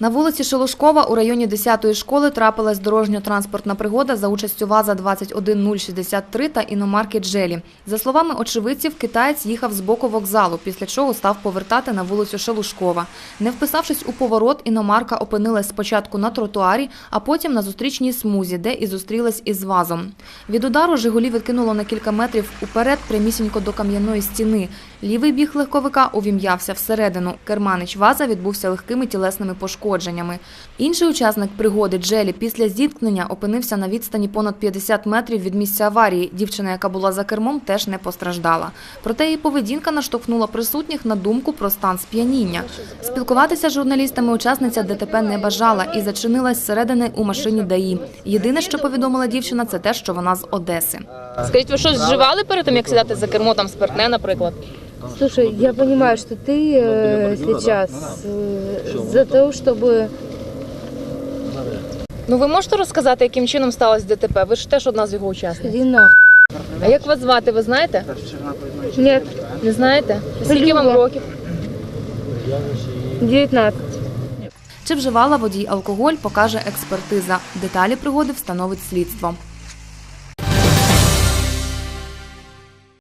На вулиці Шелушкова у районі 10-ї школи трапилась дорожньо-транспортна пригода за участю ВАЗа 21063 та іномарки Джелі. За словами очевидців, китаєць їхав з боку вокзалу, після чого став повертати на вулицю Шелушкова. Не вписавшись у поворот, іномарка опинилась спочатку на тротуарі, а потім на зустрічній смузі, де і зустрілась із ВАЗом. Від удару «Жигулі» відкинуло на кілька метрів уперед прямісінько до кам'яної стіни. Лівий біг легковика увім'явся всередину. Керманич ВАЗа відбувся легкими тілесними пошкодженнями. Інший учасник пригоди Джелі після зіткнення опинився на відстані понад 50 метрів від місця аварії. Дівчина, яка була за кермом, теж не постраждала. Проте її поведінка наштовхнула присутніх на думку про стан сп'яніння. Спілкуватися з журналістами учасниця ДТП не бажала і зачинилась зсередини у машині ДАІ. Єдине, що повідомила дівчина, це те, що вона з Одеси. Скажіть, ви щось вживали перед тим, як сідати за кермо, там спиртне, наприклад? Слушай, я понимаю, что ты э, сейчас э, за то, чтобы... Ну ви можете розказати, яким чином сталося ДТП? Ви ж теж одна з його учасників. Иди нахуй. А як вас звати, ви знаєте? Нет, Не знаєте? Скільки вам Люба. років? 19. Чи вживала водій алкоголь, покаже експертиза. Деталі пригоди встановить слідство.